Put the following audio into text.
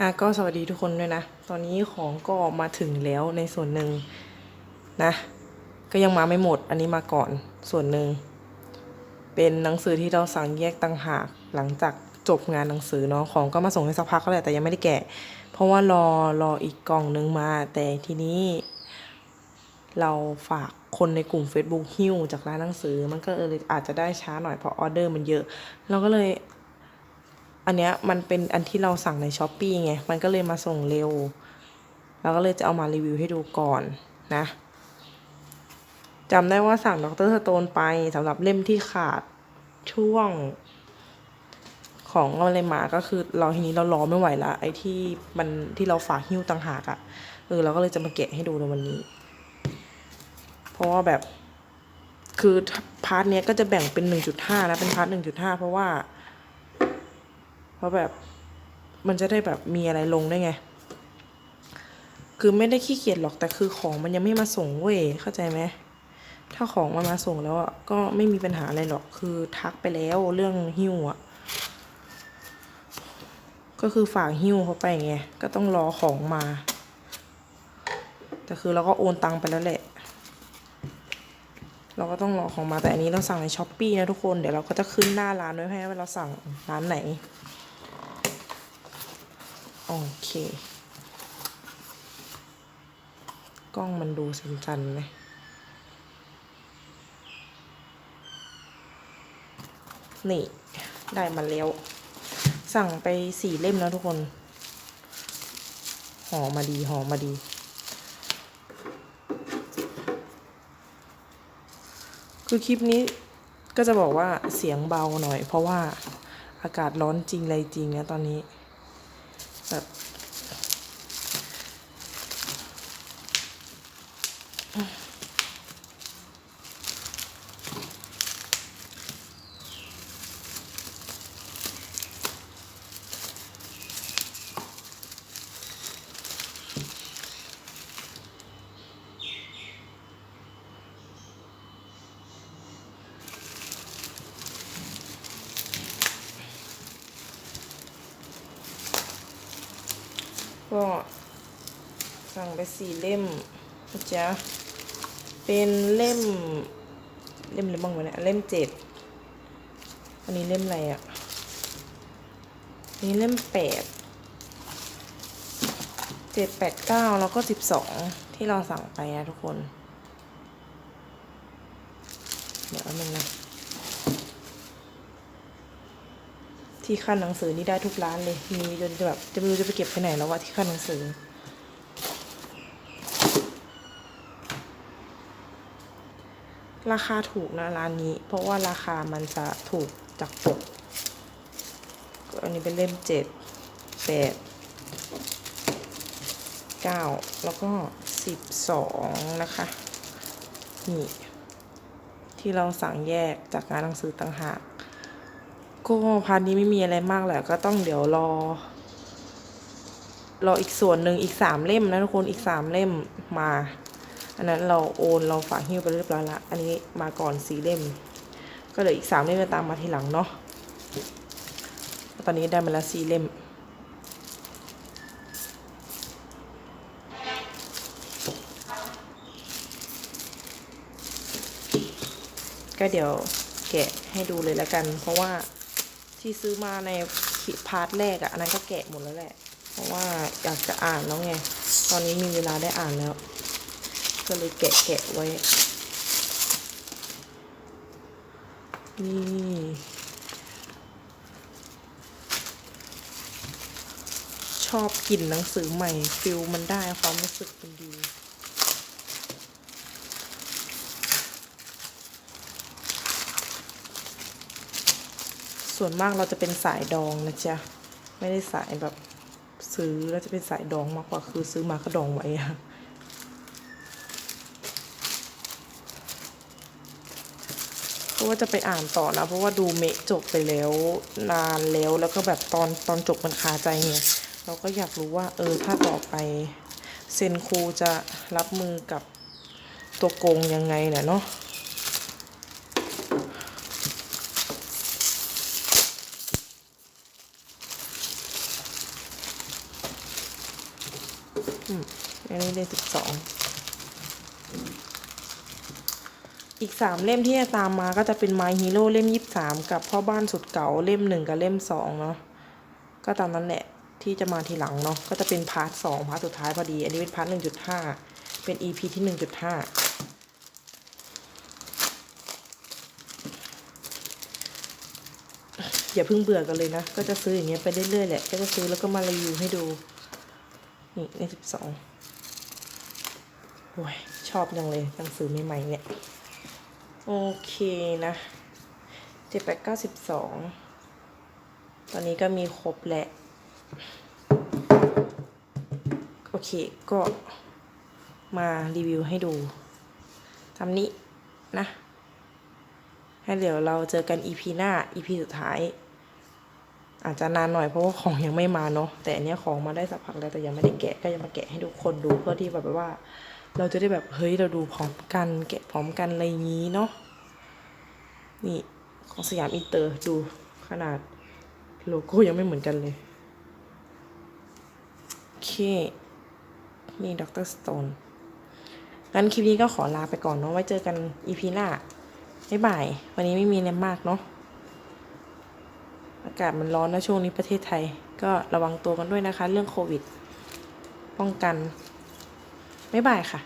อะก็สวัสดีทุกคนด้วยนะ ตอนนี้ของก็มาถึงแล้วในส่วนหนึ่งนะ ก็ยังมาไม่หมด อันนี้มาก่อนส่วนหนึ่ง เป็นหนังสือที่เราสั่งแยกต่างหากหลังจากจบงานหนังสือเนาะของก็มาส่งให้สักพักก็แหละแต่ยังไม่ได้แกะ เพราะว่ารอรออีกกล่องนึงมา แต่ทีนี้ เราฝากคนในกลุ่ม Facebook หิ้วจากร้านหนังสือ มันก็เอออาจจะได้ช้าหน่อยเพราะออเดอร์มันเยอะ เราก็เลย อันเนี้ยมันเป็นอันที่เราสั่งในช้อปปีไง มันก็เลยมาส่งเร็ว เราก็เลยจะเอามารีวิวให้ดูก่อนนะจำได้ว่าสั่งดรสโตนไปสำหรับเล่มที่ขาดช่วงของอะไรมาก็คือเราทีนี้เรารอไม่ไหวละไอ้ที่มันที่เราฝากหิ้วต่างหากอะ่ะเออเราก็เลยจะมาแกะให้ดูในวันนี้ เพราะว่าแบบคือพาร์ทเนี้ยก็จะแบ่งเป็นหนึ่งจุดห้านะเป็นพาร์ทหนึ่งจุดห้าเพราะว่า เพราะแบบมันจะได้แบบมีอะไรลงได้ไง คือไม่ได้ขี้เกียจหรอกแต่คือของมันยังไม่มาส่งเว้ยเข้าใจไหมถ้าของมันมาส่งแล้วอะก็ไม่มีปัญหาอะไรหรอกคือทักไปแล้วเรื่องหิ้วอะก็คือฝากหิ้วเขาไปไงก็ต้องรอของมา แต่คือเราก็โอนตังไปแล้วแหละ เราก็ต้องรอของมาแต่อันนี้เราสั่งในช้อปปีนะทุกคนเดี๋ยวเราก็จะขึ้นหน้าร้านไว้ให้ว่าเราสั่งร้านไหน โอเค กล้องมันดูสันๆไหมนี่ ได้มาแล้ว สั่งไปสี่เล่มแล้วทุกคนห่อมาดีห่อมาดี คือคลิปนี้ก็จะบอกว่าเสียงเบาหน่อย เพราะว่าอากาศร้อนจริงอะไรจริงนะตอนนี้ แบบ ก็สั่งไปสี่เล่มนะจ๊ะเป็นเล่ม เล่มอะไรบ้างวะเนี่ยเล่มเจ็ดอันนี้เล่มอะไรอะนนี้เล่มแปดเจ็ดแปดเก้าแล้วก็สิบสองที่เราสั่งไปนะทุกคน เดี๋ยวอันนึงนะ ที่ขั้นหนังสือนี่ได้ทุกร้านเลย มีจนจะแบบจะไม่รู้จะไปเก็บไปไหนแล้ววะที่ขั้นหนังสือ ราคาถูกนะร้านนี้ เพราะว่าราคามันจะถูกจากปกก็อันนี้เป็นเล่มเจ็ดแปดเก้าแล้วก็สิบสองนะคะ นี่ ที่เราสั่งแยกจากงานหนังสือต่างหาก ก็พาร์ทนี้ไม่มีอะไรมากแหละก็ต้องเดี๋ยวรอ รออีกส่วนหนึ่งอีกสามเล่มนะทุกคนอีกสามเล่มมา อันนั้นเราโอนเราฝากหิ้วไปเรียบร้อยละอันนี้มาก่อนสี่เล่ม ก็เหลืออีกสามเล่มจะตามมาทีหลังเนาะตอนนี้ได้มาแล้วสี่เล่มก็เดี๋ยวแกะให้ดูเลยแล้วกัน เพราะว่า ที่ซื้อมาในพาร์ทแรกอะอันนั้นก็แกะหมดแล้วแหละ เพราะว่าอยากจะอ่านแล้วไง ตอนนี้มีเวลาได้อ่านแล้ว ก็เลยแกะแกะไว้ นี่ชอบกลิ่นหนังสือใหม่ฟิลมันได้ความรู้สึกมันดี ส่วนมากเราจะเป็นสายดองนะจ๊ะ ไม่ได้สายแบบซื้อแล้วจะเป็นสายดองมากกว่าคือซื้อมาก็ดองไว้อะเพราะว่าจะไปอ่านต่อนะเพราะว่าดูเมะจบไปแล้วนานแล้วแล้วก็แบบตอนตอนจบมันคาใจไงเราก็อยากรู้ว่า เออถ้าต่อไปเซนครูจะรับมือกับตัวโกงยังไงเนี่ยเนาะ อันนี้เล่มสิบสอง อีกสามเล่มที่จะตามมาก็จะเป็น My Hero เล่มยี่สิบสามกับพ่อบ้านสุดเก่าเล่มหนึ่งกับเล่มสองเนาะ ก็ตามนั้นแหละที่จะมาทีหลังเนาะ ก็จะเป็นพาร์ทสองพาร์ทสุดท้ายพอดี อันนี้เป็นพาร์ทหนึ่งจุดห้าเป็น EP ที่หนึ่งจุดห้าอย่าเพิ่งเบื่อกันเลยนะ ก็จะซื้ออย่างเงี้ยไปเรื่อยๆแหละ ก็จะซื้อแล้วก็มารีวิวให้ดู นี่ในสิบสองโอ้ยชอบจังเลยหนังสือใหม่ๆเนี่ย โอเคนะเจ็ดแปดเก้าสิบสองตอนนี้ก็มีครบแหละ โอเคก็มารีวิวให้ดูทำนี้นะให้เดี๋ยวเราเจอกัน EP หน้า EP สุดท้าย อาจจะนานหน่อยเพราะว่าของยังไม่มาเนาะแต่อันนี้ของมาได้สักพักแล้วแต่ยังไม่ได้แกะก็จะมาแกะให้ทุกคนดูเพื่อที่แบบว่า เราจะได้แบบเฮ้ยเราดูพร้อมกันแกะพร้อมกันอะไรอย่างนี้เนาะนี่ของสยามอินเตอร์ดูขนาดโลโก้ยังไม่เหมือนกันเลยโอเคนี่ดรสโตนงั้นคลิปนี้ก็ขอลาไปก่อนเนาะไว้เจอกัน EP หน้าบ๊ายบาย วันนี้ไม่มีอะไรมากเนาะ อากาศมันร้อนนะช่วงนี้ประเทศไทย ก็ระวังตัวกันด้วยนะคะ เรื่องโควิด ป้องกัน บ๊ายบายค่ะ